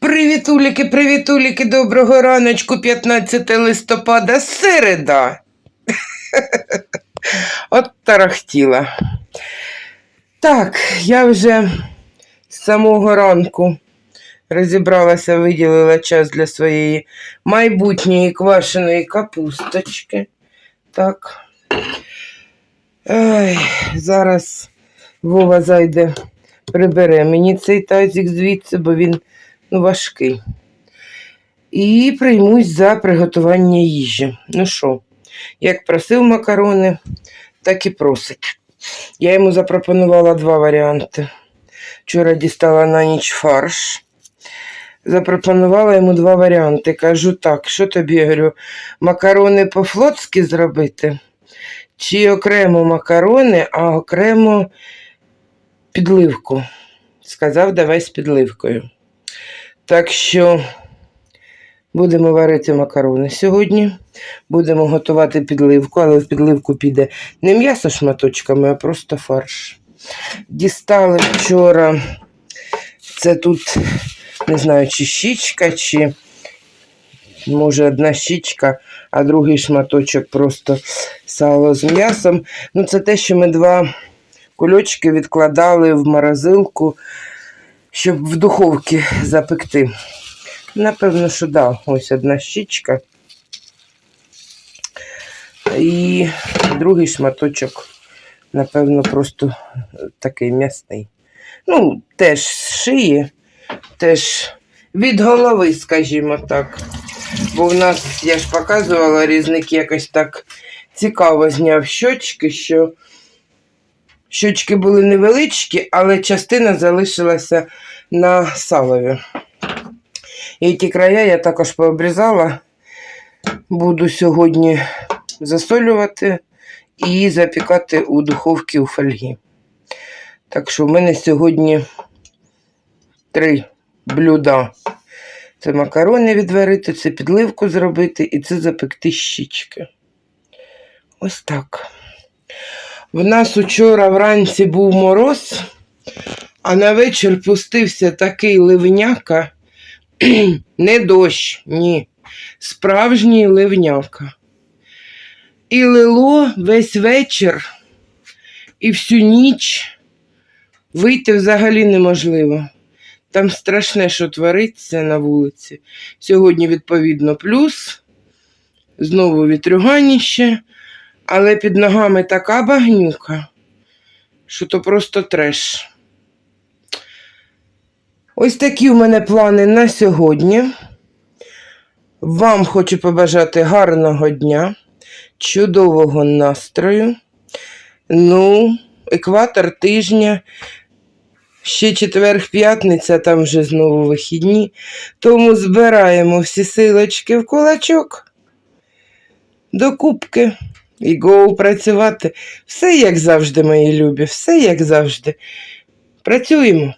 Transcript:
Привітуліки, привітуліки, доброго раночку, 15 листопада, середа. От тарахтіла. Так, я вже з самого ранку розібралася, виділила час для своєї майбутньої квашеної капусточки. Так. Ай, зараз Вова зайде, прибере мені цей тазик звідси, бо він ну, важкий. І приймусь за приготування їжі. Ну що, як просив макарони, так і просить. Я йому запропонувала два варіанти. Вчора дістала на ніч фарш. Запропонувала йому два варіанти. Кажу, так, що тобі говорю, макарони по-флотськи зробити? Чи окремо макарони, а окремо підливку? Сказав, давай з підливкою. Так що будемо варити макарони сьогодні. Будемо готувати підливку, але в підливку піде не м'ясо шматочками, а просто фарш. Дістали вчора. Це тут, не знаю, чи щічка, чи може одна щічка, а другий шматочок просто сало з м'ясом. Ну, це те, що ми два кульочки відкладали в морозилку щоб в духовці запекти. Напевно, що да, ось одна щічка. І другий шматочок, напевно, просто такий м'ясний. Ну, теж з шиї, теж від голови, скажімо так. Бо в нас, я ж показувала, різник якось так цікаво зняв щочки, що щочки були невеличкі, але частина залишилася на салові. І ті края я також пообрізала. Буду сьогодні засолювати і запікати у духовці у фольгі. Так що в мене сьогодні три блюда. Це макарони відварити, це підливку зробити і це запекти щічки. Ось так. В нас учора вранці був мороз, а на вечір пустився такий ливняка. Не дощ, ні. Справжній ливняка. І лило весь вечір і всю ніч вийти взагалі неможливо. Там страшне, що твориться на вулиці. Сьогодні, відповідно, плюс, знову вітрюганіще, але під ногами така багнюка, що то просто треш. Ось такі в мене плани на сьогодні. Вам хочу побажати гарного дня, чудового настрою. Ну, екватор тижня. Ще четверг п'ятниця, там вже знову вихідні. Тому збираємо всі силочки в кулачок. До кубки. І гоу працювати. Все як завжди, мої любі, все як завжди. Працюємо.